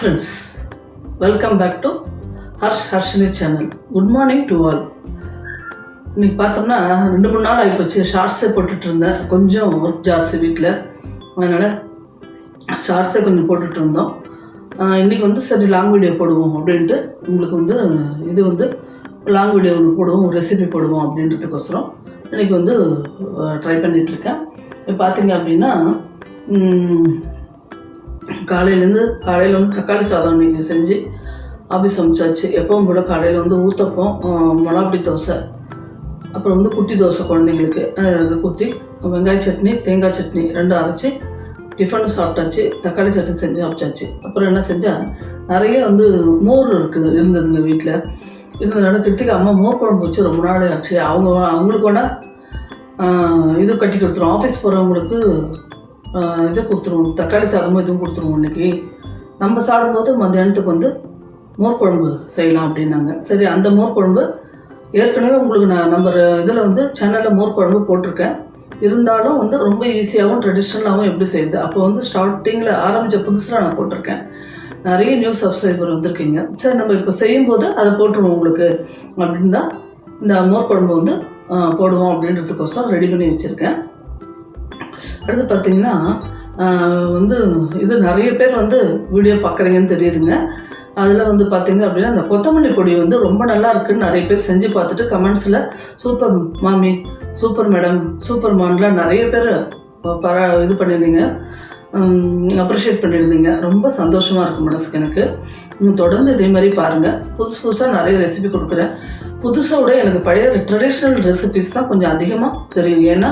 Friends welcome back to Harsh Harshini channel good morning to all இன்னைக்கு பார்த்தோம்னா ரெண்டு மூணு நாள் ஆகிப்போச்சு. ஷார்ட்ஸே போட்டுட்டு இருந்தேன். கொஞ்சம் ஒர்க் ஜாஸ்தி வீட்டில் அதனால் ஷார்ட்ஸே கொஞ்சம் போட்டுட்டு இருந்தோம். இன்றைக்கி வந்து சரி லாங் வீடியோ போடுவோம் அப்படின்ட்டு உங்களுக்கு வந்து இது வந்து லாங் வீடியோ ஒன்று போடுவோம் ரெசிபி போடுவோம் அப்படின்றதுக்கோசரம் இன்றைக்கி வந்து ட்ரை பண்ணிகிட்ருக்கேன் இப்போ பார்த்தீங்க அப்படின்னா காலையிலேருந்து காலையில் வந்து தக்காளி சாதம் நீங்கள் செஞ்சு ஆஃபீஸ் அமைச்சாச்சு. எப்பவும் போல் காலையில் வந்து ஊத்தப்பம் மொளாப்படி தோசை அப்புறம் வந்து குட்டி தோசை குழந்தைங்களுக்கு அது குத்தி வெங்காய சட்னி தேங்காய் சட்னி ரெண்டும் அரைச்சி டிஃபன் சாப்பிட்டாச்சு. தக்காளி சட்னி செஞ்சு சாப்பிட்டாச்சு. அப்புறம் என்ன செஞ்சால் நிறைய வந்து மோர் இருக்குது இருந்ததுங்க வீட்டில் இருந்ததுனால கிருத்திகா அம்மா மோர் குழம்பு வச்சு ரொம்ப நாள் ஆச்சு. அவங்க அவங்களுக்கு கூட இது கட்டி கொடுத்துருவோம் ஆஃபீஸ் போகிறவங்களுக்கு இதை கொடுத்துருவோம். தக்காளி சாதமும் இதுவும் கொடுத்துருவோம் இன்னைக்கு. நம்ம சாப்பிடும்போது மத்தியானத்துக்கு வந்து மோர் குழம்பு செய்யலாம் அப்படின்னாங்க. சரி அந்த மோர் குழம்பு ஏற்கனவே உங்களுக்கு நான் நம்ம இதில் வந்து சேனலில் மோர் குழம்பு போட்டிருக்கேன். இருந்தாலும் வந்து ரொம்ப ஈஸியாகவும் ட்ரெடிஷ்னலாகவும் எப்படி செய்யுது? அப்போ வந்து ஸ்டார்டிங்கில் ஆரம்பித்த புதுசில் நான் போட்டிருக்கேன். நிறைய நியூ சப்ஸ்கிரைபர் வந்திருக்கீங்க. சரி நம்ம இப்போ செய்யும்போது அதை போட்டுருவோம் உங்களுக்கு. அப்படின்னு தான் இந்த மோர் குழம்பு வந்து போடுவோம் அப்படின்றதுக்கோசம் ரெடி பண்ணி வச்சுருக்கேன். அடுத்து பார்த்தீங்கன்னா வந்து இது நிறைய பேர் வந்து வீடியோ பார்க்குறீங்கன்னு தெரியுதுங்க. அதில் வந்து பார்த்தீங்க அப்படின்னா அந்த கொத்தமல்லி பொடி வந்து ரொம்ப நல்லா இருக்குன்னு நிறைய பேர் செஞ்சு பார்த்துட்டு கமெண்ட்ஸில் சூப்பர் மாமி சூப்பர் மேடம் சூப்பர் மான்லாம் நிறைய பேர் பர இது பண்ணியிருந்தீங்க. அப்ரிஷியேட் பண்ணியிருந்தீங்க. ரொம்ப சந்தோஷமாக இருக்கும் மனசுக்கு எனக்கு. தொடர்ந்து இதே மாதிரி பாருங்கள் புதுசு புதுசாக நிறைய ரெசிபி கொடுக்குறேன். புதுசோட எனக்கு பழைய ட்ரெடிஷ்னல் ரெசிபிஸ் தான் கொஞ்சம் அதிகமாக தெரியும். ஏன்னா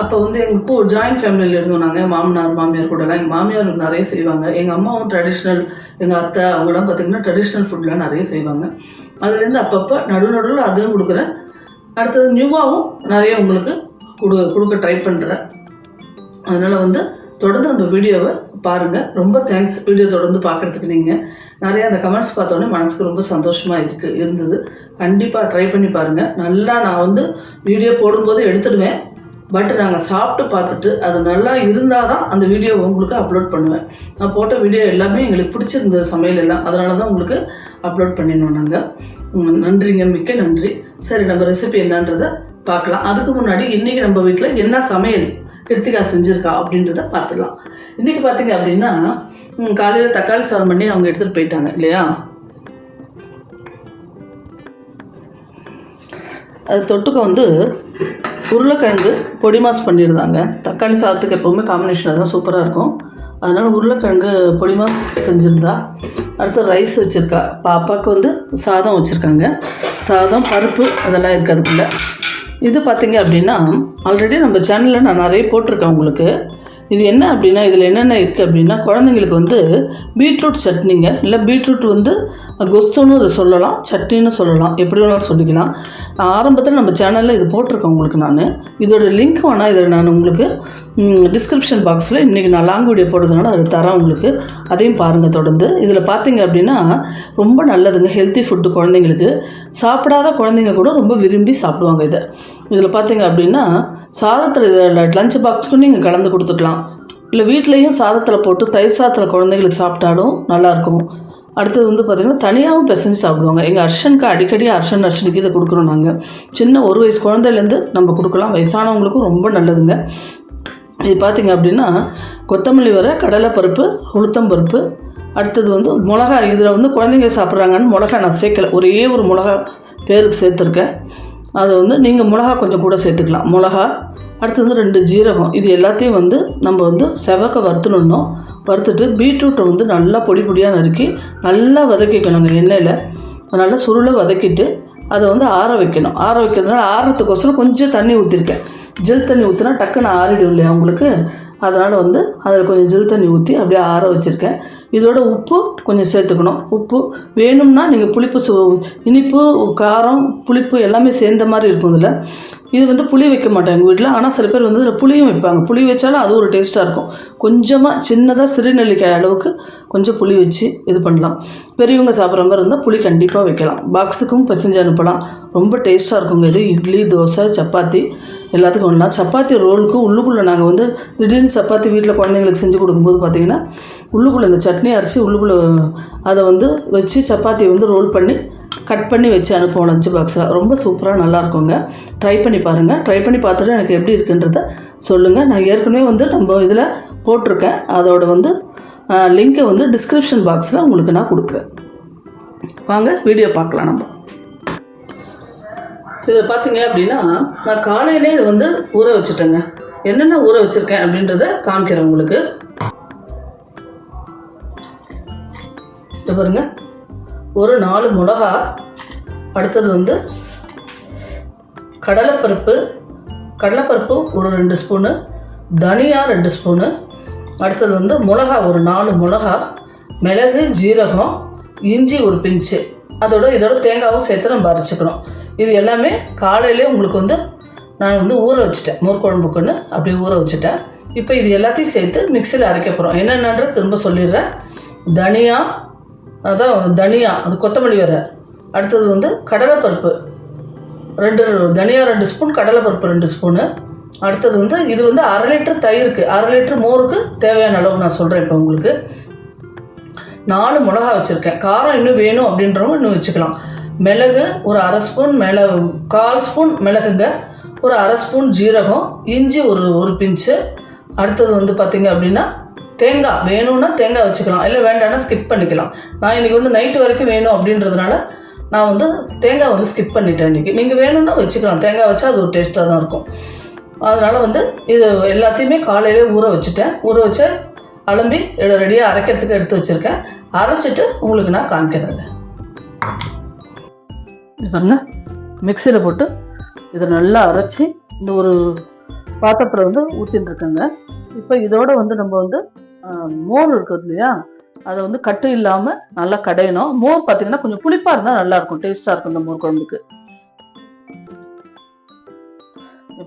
அப்போ வந்து எங்கள் கூ ஜாயின்ட் ஃபேமிலியில் இருந்தோம் நாங்கள் மாமனார் மாமியார் கூடலாம். எங்கள் மாமியார் நிறைய செய்வாங்க. எங்கள் அம்மாவும் ட்ரெடிஷ்னல் எங்கள் அத்தை அவங்களாம் பார்த்திங்கன்னா ட்ரெடிஷ்னல் ஃபுட்லாம் நிறைய செய்வாங்க. அதுலேருந்து அப்பப்போ நடு நடுவில் அதுவும் கொடுக்குறேன் அடுத்தது நியூவாகவும் நிறைய உங்களுக்கு கொடு கொடுக்க ட்ரை பண்ணுறேன் அதனால் வந்து தொடர்ந்து நம்ம வீடியோவை பாருங்கள் ரொம்ப தேங்க்ஸ் வீடியோ தொடர்ந்து பார்க்குறதுக்கு நீங்கள் நிறைய அந்த கமெண்ட்ஸ் பார்த்தோன்னே மனசுக்கு ரொம்ப சந்தோஷமாக இருக்குது இருந்தது. கண்டிப்பாக ட்ரை பண்ணி பாருங்கள் நல்லா நான் வந்து வீடியோ போடும்போது எடுத்துடுவேன். பட் நாங்கள் சாப்பிட்டு பார்த்துட்டு அது நல்லா இருந்தால் தான் அந்த வீடியோ உங்களுக்கு அப்லோட் பண்ணுவேன். நான் போட்ட வீடியோ எல்லாமே எங்களுக்கு பிடிச்சிருந்தது சமையல் எல்லாம். அதனால தான் உங்களுக்கு அப்லோட் பண்ணிடணும் நாங்கள் நன்றிங்க. மிக்க நன்றி. சரி நம்ம ரெசிபி என்னன்றதை பார்க்கலாம். அதுக்கு முன்னாடி இன்றைக்கி நம்ம வீட்டில் என்ன சமையல் கிருத்திகா செஞ்சுருக்கா அப்படின்றத பார்த்துடலாம். இன்றைக்கி பார்த்தீங்க அப்படின்னா காலையில் தக்காளி சாதம் பண்ணி அவங்க எடுத்துகிட்டு போயிட்டாங்க இல்லையா? அது தொட்டுக்க வந்து உருளைக்கிழங்கு பொடி மாஸ் பண்ணியிருந்தாங்க. தக்காளி சாதத்துக்கு எப்போவுமே காம்பினேஷன் தான் சூப்பராக இருக்கும். அதனால் உருளைக்கிழங்கு பொடி மாஸ் செஞ்சுருந்தா. அடுத்து ரைஸ் வச்சுருக்கா. பாப்பாவுக்கு வந்து சாதம் வச்சுருக்காங்க. சாதம் பருப்பு அதெல்லாம் இருக்குது அதுக்குள்ளே இது பார்த்திங்க அப்படின்னா ஆல்ரெடி நம்ம சேனலில் நான் நிறைய போட்டிருக்கேன் உங்களுக்கு. இது என்ன அப்படின்னா இதில் என்னென்ன இருக்குது அப்படின்னா குழந்தைங்களுக்கு வந்து பீட்ரூட் சட்னிங்க. இல்லை பீட்ரூட் வந்து கொஸ்துன்னு இதை சொல்லலாம் சட்னின்னு சொல்லலாம். எப்படி வேணாலும் சொல்லிக்கலாம். ஆரம்பத்தில் நம்ம சேனலில் இது போட்டிருக்கேன் உங்களுக்கு நான். இதோட லிங்க் வேணால் இதில் நான் உங்களுக்கு டிஸ்கிரிப்ஷன் பாக்ஸில் இன்றைக்கி நான் லாங் வீடியோ போடுறதுனால அது தரேன் உங்களுக்கு. அதையும் பாருங்கள் தொடர்ந்து. இதில் பார்த்தீங்க அப்படின்னா ரொம்ப நல்லதுங்க ஹெல்த்தி ஃபுட்டு குழந்தைங்களுக்கு. சாப்பிடாத குழந்தைங்க கூட ரொம்ப விரும்பி சாப்பிடுவாங்க இதை. இதில் பார்த்தீங்க அப்படின்னா சாதத்தில் இதில் லஞ்ச் பாக்ஸுக்கும் நீங்கள் கலந்து கொடுத்துக்கலாம். இல்லை வீட்லேயும் சாதத்தில் போட்டு தயிர் சாதத்தில் குழந்தைங்களுக்கு சாப்பிட்டாலும் நல்லாயிருக்கும் அடுத்தது வந்து பார்த்திங்கன்னா தனியாகவும் பிசைஞ்சு சாப்பிடுவாங்க. எங்கள் அர்ஷனுக்கு அடிக்கடி அர்ஷன் அர்ஷனுக்கு இதை கொடுக்குறோம் நாங்கள் சின்ன ஒரு வயசு குழந்தையிலேருந்து நம்ம கொடுக்கலாம். வயசானவங்களுக்கும் ரொம்ப நல்லதுங்க. இது பார்த்தீங்க அப்படின்னா கொத்தமல்லி வர கடலைப்பருப்பு உளுத்தம்பருப்பு அடுத்தது வந்து மிளகா இதில் வந்து குழந்தைங்க சாப்பிட்றாங்கன்னு மிளகா நான் சேர்க்கல. ஒரே ஒரு மிளகா பேருக்கு சேர்த்துருக்கேன். அதை வந்து நீங்கள் மிளகா கொஞ்சம் கூட சேர்த்துக்கலாம். மிளகா அடுத்து வந்து ரெண்டு ஜீரகம். இது எல்லாத்தையும் வந்து நம்ம வந்து செவக்க வறுத்துடணும். வறுத்துட்டு பீட்ரூட்டை வந்து நல்லா பொடி பொடியாக நறுக்கி நல்லா வதக்கிக்கணுங்க எண்ணெயில். நல்லா சுருளை வதக்கிட்டு அதை வந்து ஆற வைக்கணும். ஆற வைக்கிறதுனால ஆறுறதுக்கோசரம் கொஞ்சம் தண்ணி ஊற்றிருக்கேன் ஜில் தண்ணி ஊற்றினா டக்குன்னு ஆறிடும் இல்லையா உங்களுக்கு? அதனால் வந்து அதில் கொஞ்சம் ஜில் தண்ணி ஊற்றி அப்படியே ஆற வச்சுருக்கேன். இதோட உப்பு கொஞ்சம் சேர்த்துக்கணும். உப்பு வேணும்னா நீங்கள் புளிப்பு சு இனிப்பு காரம் புளிப்பு எல்லாமே சேர்ந்த மாதிரி இருக்கும் இதில். இது வந்து புளி வைக்க மாட்டாங்க எங்கள் வீட்டில் ஆனால் சில பேர் வந்து இதில் புளியும் வைப்பாங்க. புளி வச்சாலும் அது ஒரு டேஸ்ட்டாக இருக்கும். கொஞ்சமாக சின்னதாக சிறுநெல்லிக்காய் அளவுக்கு கொஞ்சம் புளி வச்சு இது பண்ணலாம். பெரியவங்க சாப்பிட்ற மாதிரி இருந்தால் புளி கண்டிப்பாக வைக்கலாம். பாக்ஸுக்கும் பிசைஞ்சு அனுப்பலாம். ரொம்ப டேஸ்ட்டாக இருக்குங்க இது. இட்லி தோசை சப்பாத்தி. எல்லாத்துக்கும் ஒன்றா சப்பாத்தி ரோலுக்கு உள்ளுக்குள்ளே நாங்கள் வந்து திடீர்னு சப்பாத்தி வீட்டில் குழந்தைங்களுக்கு செஞ்சு கொடுக்கும்போது பார்த்தீங்கன்னா உள்ளுக்குள்ளே இந்த சட்னி அரைச்சி உள்ளுக்குள்ளே அதை வந்து வச்சு சப்பாத்தி வந்து ரோல் பண்ணி கட் பண்ணி வச்சு அனுப்புவோம் லஞ்ச் பாக்ஸில் ரொம்ப சூப்பராக நல்லா இருக்குங்க. ட்ரை பண்ணி பாருங்கள் ட்ரை பண்ணி பார்த்துட்டு எனக்கு எப்படி இருக்குன்றத சொல்லுங்கள் நான் ஏற்கனவே வந்து நம்ம இதில் போட்டிருக்கேன். அதோட வந்து லிங்க்கை வந்து டிஸ்கிரிப்ஷன் பாக்ஸில் உங்களுக்கு நான் கொடுக்குறேன். வாங்க வீடியோ பார்க்கலாம் நம்ம. இதை பார்த்தீங்க அப்படின்னா நான் காலையிலே இதை வந்து ஊற வச்சுட்டேங்க. என்னென்ன ஊற வச்சுருக்கேன் அப்படின்றத காமிக்கிறேன் உங்களுக்கு. இது பாருங்க. ஒரு நாலு மிளகா அடுத்தது வந்து கடலைப்பருப்பு கடலைப்பருப்பு ஒரு ரெண்டு ஸ்பூனு தனியா ரெண்டு ஸ்பூனு அடுத்தது வந்து மிளகா ஒரு நாலு மிளகா மிளகு ஜீரகம் இஞ்சி ஒரு பிஞ்சு. அதோட இதோட தேங்காவும் சேர்த்து நம்ம அரைச்சிக்கணும். இது எல்லாமே காலையிலே உங்களுக்கு வந்து நான் வந்து ஊற வச்சுட்டேன். மோர் குழம்புக்குன்னு அப்படியே ஊற வச்சுட்டேன். இப்போ இது எல்லாத்தையும் சேர்த்து மிக்சியில் அரைக்க போகிறோம் என்னென்னன்ற திரும்ப சொல்லிடுறேன். தனியா அதான் தனியா அது கொத்தமல்லி வேறு அடுத்தது வந்து கடலைப்பருப்பு. ரெண்டு தனியா ரெண்டு ஸ்பூன் கடலைப்பருப்பு ரெண்டு ஸ்பூனு அடுத்தது வந்து இது வந்து அரை லிட்டர் தயிருக்கு. அரை லிட்டர் மோருக்கு தேவையான அளவு நான் சொல்கிறேன் இப்போ உங்களுக்கு. நாலு மிளகா வச்சுருக்கேன். காரம் இன்னும் வேணும் அப்படின்றவங்க இன்னும் வச்சுக்கலாம். மிளகு ஒரு அரை ஸ்பூன் மிளகு கால் ஸ்பூன் மிளகுங்க ஒரு அரை ஸ்பூன் ஜீரகம் இஞ்சி ஒரு ஒரு பிஞ்சு. அடுத்தது வந்து பார்த்திங்க அப்படின்னா தேங்காய். வேணும்னா தேங்காய் வச்சுக்கலாம். இல்லை வேண்டாம்னா ஸ்கிப் பண்ணிக்கலாம். நான் இன்றைக்கி வந்து நைட்டு வரைக்கும் வேணும் அப்படின்றதுனால நான் வந்து தேங்காய் வந்து ஸ்கிப் பண்ணிட்டேன் இன்றைக்கி நீங்கள் வேணும்னா வச்சுக்கலாம். தேங்காய் வச்சா அது ஒரு டேஸ்ட்டாக தான் இருக்கும். அதனால் வந்து இது எல்லாத்தையுமே காலையிலே ஊற வச்சுட்டேன். ஊற வச்ச அலம்பி ரெடியாக அரைக்கிறதுக்கு எடுத்து வச்சுருக்கேன். அரைச்சிட்டு உங்களுக்கு நான் காமிக்கிறேன் பாருங்க. மிக்சியில் போட்டு இதை நல்லா அரைச்சி இந்த ஒரு பாத்திரத்தில் வந்து ஊற்றின்னு இருக்கேங்க. இப்போ இதோட வந்து நம்ம வந்து மோர் இருக்குது இல்லையா? அதை வந்து கட்டு இல்லாமல் நல்லா கடையணும். மோர் பார்த்தீங்கன்னா கொஞ்சம் புளிப்பாக இருந்தால் நல்லா இருக்கும். டேஸ்ட்டாக இருக்கும் இந்த மோர் குழம்புக்கு.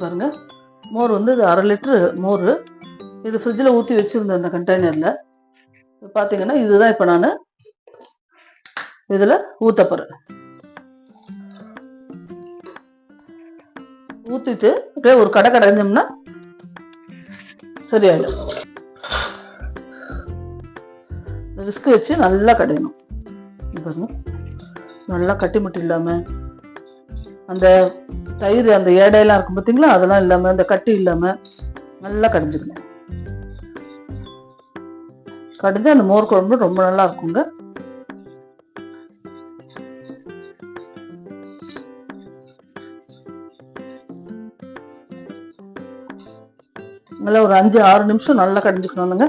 பாருங்க. மோர் வந்து இது அரை லிட்ரு மோர். இது ஃப்ரிட்ஜில் ஊற்றி வச்சுருந்தேன் அந்த கண்டெய்னரில் பார்த்தீங்கன்னா இதுதான் இப்போ நான் இதில் ஊற்ற போகிறேன் ஊற்றிட்டு அப்படியே ஒரு கடை கடைஞ்சோம்னா சரியாயிடும். இந்த விஸ்கு வச்சு நல்லா கடையணும். பாருங்க. நல்லா கட்டி முட்டி இல்லாமல் அந்த தயிர் அந்த ஏடையெல்லாம் இருக்கும் பார்த்தீங்களா அதெல்லாம் இல்லாமல் அந்த கட்டி இல்லாமல் நல்லா கடைஞ்சிக்கணும். கடைஞ்சு அந்த மோர் குழம்பு ரொம்ப நல்லா இருக்குங்க. நல்லா ஒரு அஞ்சு ஆறு நிமிஷம் நல்லா கடைஞ்சிக்கணுங்க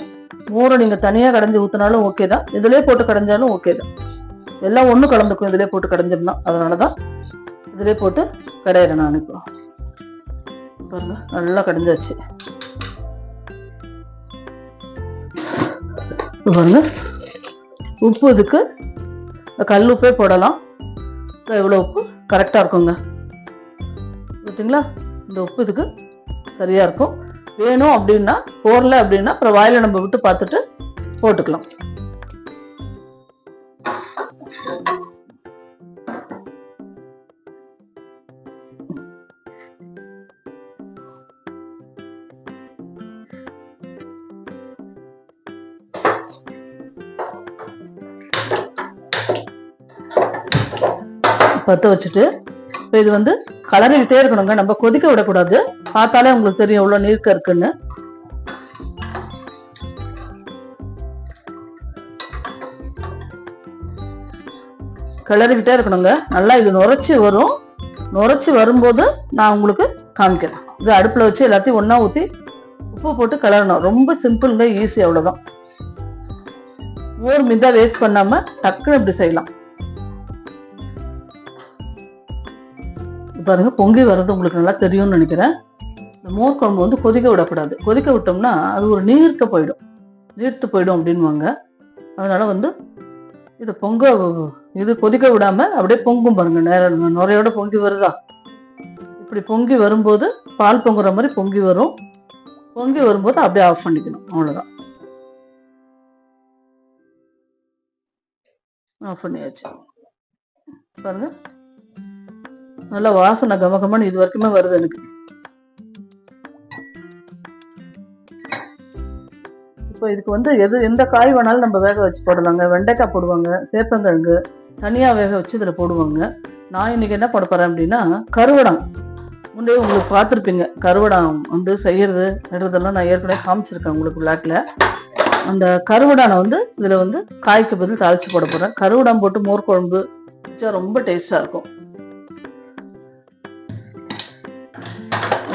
மோரை நீங்கள் தனியாக கடைஞ்சி ஊற்றினாலும் ஓகே தான். இதிலே போட்டு கடைஞ்சாலும் ஓகே தான். எல்லாம் ஒன்றும் கலந்துக்கும் இதிலே போட்டு கடைஞ்சிருந்தா அதனால தான் இதிலே போட்டு கடையிறேன் நான் இப்போ. பாருங்க நல்லா கடைஞ்சாச்சு. இப்போ பாருங்க உப்பு இதுக்கு கல் உப்பே போடலாம். இவ்வளோ உப்பு? கரெக்டாக இருக்குங்க. பார்த்தீங்களா? இந்த உப்பு இதுக்கு சரியாக இருக்கும். வேணும் அப்படின்னா போடல அப்படின்னா அப்புறம் வாயில நம்ம விட்டு பார்த்துட்டு போட்டுக்கலாம். பற்ற வச்சுட்டு இப்போ இது வந்து கலரிக்கிட்டே இருக்கணுங்க. நம்ம கொதிக்க விடக்கூடாது. பார்த்தாலே உங்களுக்கு தெரியும் எவ்வளோ நீர்க்க இருக்குன்னு. கிளறிக்கிட்டே இருக்கணுங்க. நல்லா இது நுரைச்சி வரும். நுரைச்சி வரும்போது நான் உங்களுக்கு காமிக்கிறேன். இது அடுப்பில் வச்சு எல்லாத்தையும் ஒன்றா ஊற்றி உப்பு போட்டு கிளறணும். ரொம்ப சிம்பிளுங்க ஈஸி அவ்வளோதான் ஒரு மிதா வேஸ்ட் பண்ணாமல் டக்குன்னு இப்படி செய்யலாம். பாருங்க பொங்கி வர்றது உங்களுக்கு நல்லா தெரியும்னு நினைக்கிறேன். இந்த மோர் குழம்பு வந்து கொதிக்க விடக்கூடாது. கொதிக்க விட்டோம்னா அது ஒரு நீர்க்க போயிடும். நீர்த்து போயிடும் அப்படின்வாங்க அதனால வந்து இது பொங்க இது கொதிக்க விடாம அப்படியே பொங்கும் பாருங்க. நேரம் நுரையோட பொங்கி வருதா? இப்படி பொங்கி வரும்போது பால் பொங்குற மாதிரி பொங்கி வரும். பொங்கி வரும்போது அப்படியே ஆஃப் பண்ணிக்கணும். அவ்வளவுதான். ஆஃப் பண்ணியாச்சு. பாருங்க. நல்லா வாசனை கமகமன்னு இது வரைக்குமே வருது எனக்கு. இப்போ இதுக்கு வந்து எது எந்த காய் வேணாலும் நம்ம வேக வச்சு போடலாங்க. வெண்டைக்காய் போடுவாங்க சேப்பங்கிழங்கு தனியாக வேக வச்சு இதில் போடுவாங்க. நான் இன்னைக்கு என்ன போட போகிறேன் அப்படின்னா கருவடம். முன்னே உங்களுக்கு பார்த்துருப்பீங்க கருவடம் வந்து செய்கிறது நடுறதெல்லாம் நான் ஏற்கனவே காமிச்சிருக்கேன் உங்களுக்கு விளாட்டில் அந்த கருவடானை வந்து இதில் வந்து காய்க்கு பதில் தாளிச்சு போட போகிறேன் கருவடம் போட்டு மோர் குழம்பு வச்சா ரொம்ப டேஸ்டாக இருக்கும்.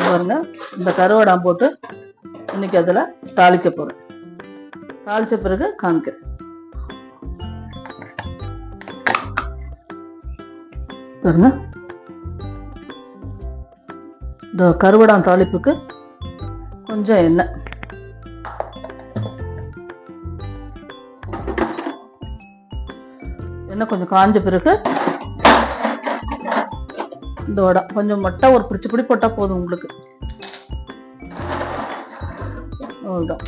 பாருங்க இந்த கருவடம் போட்டு இன்னைக்கு அதில் தாளிக்க போகிறேன் தாளிச்ச பிறகு காமிக்கிறேன் பாருங்க. இந்த கருவடான் தாளிப்புக்கு கொஞ்சம் எண்ணெய். எண்ணெய் கொஞ்சம் காஞ்ச பிறகு இந்த வடை. கொஞ்சம் மட்டா ஒரு பிடிச்சி பிடி போட்டா போதும் உங்களுக்கு. அவ்வளவுதான்.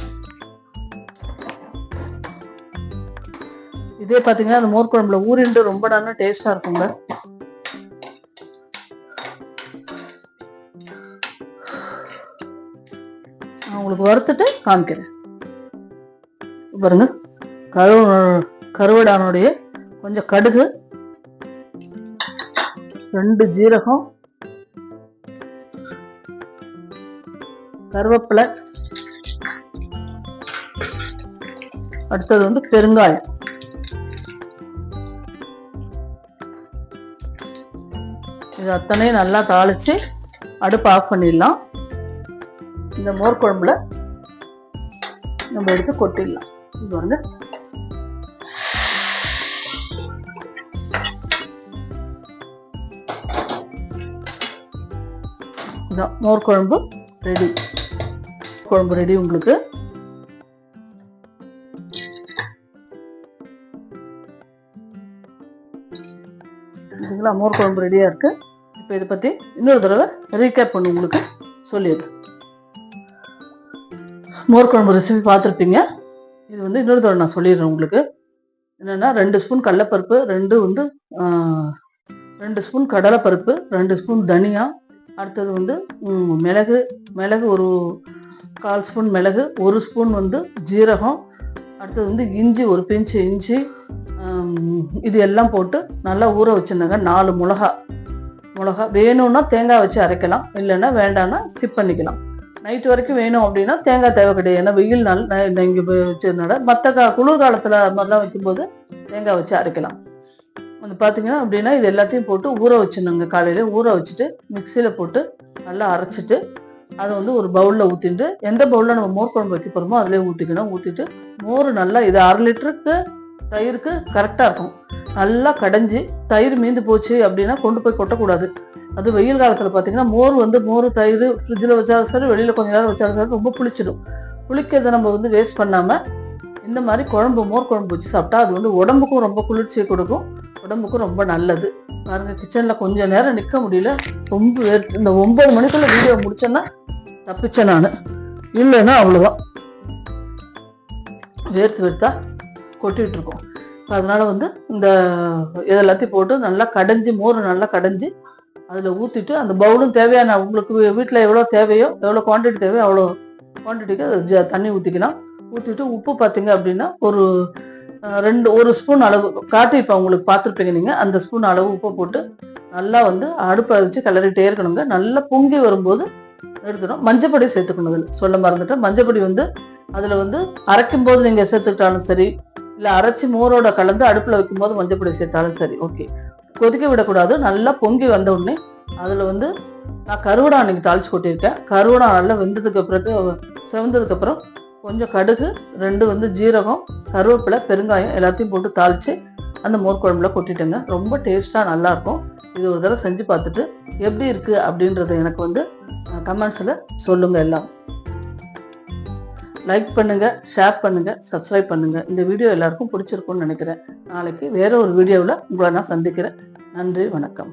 இதே பாத்தீங்கன்னா அந்த மோர் குழம்புல ஊறிண்டு ரொம்ப நல்லா டேஸ்டா இருக்குங்க நான் உங்களுக்கு வறுத்துட்டு காமிக்கிறேன். பாருங்க கரு கருவடானுடைய கொஞ்சம் கடுகு ரெண்டு ஜீரகம் கருவேப்பிலை அடுத்தது வந்து பெருங்காயம். இது அத்தனையும் நல்லா தாளித்து அடுப்பு ஆஃப் பண்ணிடலாம். இந்த மோர் குழம்புல நம்ம எடுத்து கொட்டிடலாம். இது வந்து இதான் மோர் குழம்பு ரெடி குழம்பு ரெடி உங்களுக்கு. சரிங்களா மோர் குழம்பு ரெடியாக இருக்குது இப்போ இதை பற்றி இன்னொரு தடவை ரீகேப் பண்ணு உங்களுக்கு சொல்லிடுறேன். மோர் குழம்பு ரெசிபி பார்த்துருப்பீங்க. இது வந்து இன்னொரு தடவை நான் சொல்லிடுறேன் உங்களுக்கு. என்னென்னா ரெண்டு ஸ்பூன் கடலைப்பருப்பு ரெண்டு வந்து ரெண்டு ஸ்பூன் கடலைப்பருப்பு ரெண்டு ஸ்பூன் தனியா அடுத்தது வந்து மிளகு மிளகு ஒரு கால் ஸ்பூன் மிளகு ஒரு ஸ்பூன் வந்து ஜீரகம் அடுத்தது வந்து இஞ்சி ஒரு பிஞ்சு இஞ்சி இது எல்லாம் போட்டு நல்லா ஊற வச்சுருந்தாங்க. நாலு மிளகா மிளகா. வேணும்னா தேங்காய் வச்சு அரைக்கலாம். இல்லைன்னா வேண்டாம்னா ஸ்கிப் பண்ணிக்கலாம். நைட் வரைக்கும் வேணும் அப்படின்னா தேங்காய் தேவை கிடையாது. ஏன்னா வெயில் நாள் இங்கே வச்சதுனால மற்ற கா குளிர் காலத்தில் அது மாதிரிலாம் வைக்கும்போது தேங்காய் வச்சு அரைக்கலாம். வந்து பார்த்தீங்கன்னா அப்படின்னா இது எல்லாத்தையும் போட்டு ஊற வச்சுருந்தோங்க காலையில் ஊற வச்சுட்டு மிக்சியில் போட்டு நல்லா அரைச்சிட்டு அதை வந்து ஒரு பவுலில் ஊற்றிட்டு எந்த பவுலில் நம்ம மோர் குழம்பு வைக்க போகிறோமோ அதிலே ஊற்றிக்கணும் ஊற்றிட்டு மோர் நல்லா இது அரை லிட்டருக்கு தயிருக்கு கரெக்டாக இருக்கும் நல்லா கடைஞ்சி தயிர் மீந்து போச்சு அப்படின்னா கொண்டு போய் கொட்டக்கூடாது. அது வெயில் காலத்தில் பார்த்தீங்கன்னா மோர் வந்து மோர் தயிர் ஃப்ரிட்ஜில் வச்சாலும் சரி வெளியில் கொஞ்ச நேரம் வச்சாலும் சரி ரொம்ப புளிச்சிடும். புளிக்கிறத நம்ம வந்து வேஸ்ட் பண்ணாமல் இந்த மாதிரி குழம்பு மோர் குழம்பு வச்சு சாப்பிட்டா அது வந்து உடம்புக்கும் ரொம்ப குளிர்ச்சியை கொடுக்கும். உடம்புக்கும் ரொம்ப நல்லது. பாருங்க கிச்சனில் கொஞ்சம் நேரம் நிற்க முடியல. ரொம்ப இந்த ஒம்பது மணிக்குள்ள வீடியோ முடிச்சேன்னா தப்பிச்சேன் நான். இல்லைன்னா அவ்வளோதான் வேர்த்து வேர்த்தா கொட்டிட்டு இருக்கோம் அதனால வந்து இந்த இது எல்லாத்தையும் போட்டு நல்லா கடைஞ்சி மோர் நல்லா கடைஞ்சி அதில் ஊற்றிட்டு அந்த பவுலும் தேவையான உங்களுக்கு வீட்டில் எவ்வளோ தேவையோ எவ்வளோ குவான்டிட்டி தேவையோ அவ்வளோ குவான்டிட்டிக்கு அது ஜ- தண்ணி ஊற்றிக்கலாம் ஊற்றிட்டு உப்பு பார்த்தீங்க அப்படின்னா ஒரு ரெண்டு ஒரு ஸ்பூன் அளவு காட்டி இப்போ உங்களுக்கு பார்த்துருப்பீங்க நீங்கள் அந்த ஸ்பூன் அளவு உப்பு போட்டு நல்லா வந்து அடுப்பை வச்சு கிளறிட்டே இருக்கணுங்க. நல்லா பொங்கி வரும்போது எடுத்துடும் மஞ்சப்பொடி சேர்த்துக்கணும் அதில் சொல்ல மறந்துட்டு மஞ்சப்பொடி வந்து அதில் வந்து அரைக்கும் போது நீங்கள் சேர்த்துக்கிட்டாலும் சரி இல்லை அரைச்சி மோரோட கலந்து அடுப்பில் வைக்கும்போது மஞ்சப்பொடி சேர்த்தாலும் சரி ஓகே கொதிக்க விடக்கூடாது நல்லா பொங்கி வந்த உடனே அதில் வந்து நான் கருவடா அன்னைக்கு தாளிச்சு கொட்டியிருக்கேன். கருவடா நல்லா வெந்ததுக்கு பிறகு செவந்ததுக்கப்புறம் கொஞ்சம் கடுகு ரெண்டு வந்து ஜீரகம் கருவேப்பிலை பெருங்காயம் எல்லாத்தையும் போட்டு தாளித்து அந்த மோர் குழம்புல கொட்டிட்டேங்க. ரொம்ப டேஸ்ட்டாக நல்லாயிருக்கும். இது ஒரு தடவை செஞ்சு பார்த்துட்டு எப்படி இருக்குது அப்படின்றத எனக்கு வந்து கமெண்ட்ஸில் சொல்லுங்கள் எல்லாம். லைக் பண்ணுங்க ஷேர் பண்ணுங்க சப்ஸ்கிரைப் பண்ணுங்க. இந்த வீடியோ எல்லாருக்கும் பிடிச்சிருக்கும்னு நினைக்கிறேன். நாளைக்கு வேற ஒரு வீடியோவில் உங்களை நான் சந்திக்கிறேன். நன்றி வணக்கம்.